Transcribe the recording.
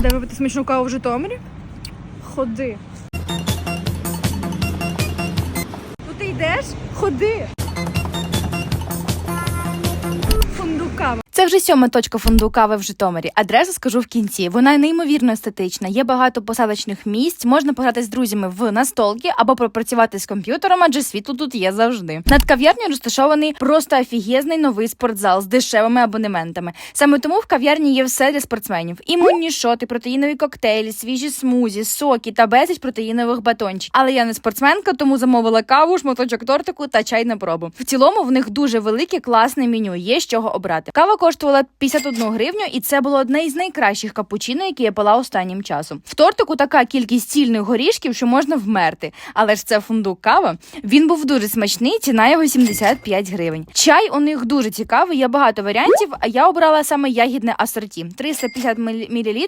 Де випити смачну каву в Житомирі? Ходи. Ну ти йдеш? Ходи. Кава. Це вже сьома точка фонду кави в Житомирі. Адресу скажу в кінці. Вона неймовірно естетична. Є багато посадочних місць. Можна пограти з друзями в настолки або попрацювати з комп'ютером, адже світло тут є завжди. Над кав'ярнею розташований просто офігезний новий спортзал з дешевими абонементами. Саме тому в кав'ярні є все для спортсменів: імунні шоти, протеїнові коктейлі, свіжі смузі, соки та безліч протеїнових батончиків. Але я не спортсменка, тому замовила каву, шматочок тортику та чай на пробу. В цілому в них дуже велике класне меню. Є з чого обрати. Кава коштувала 51 гривню, і це було одне із найкращих капучино, які я пила останнім часом. В тортику така кількість цільних горішків, що можна вмерти. Але ж це фундук кава. Він був дуже смачний, ціна його 75 гривень. Чай у них дуже цікавий, є багато варіантів. А я обрала саме ягідне асорті 350 мл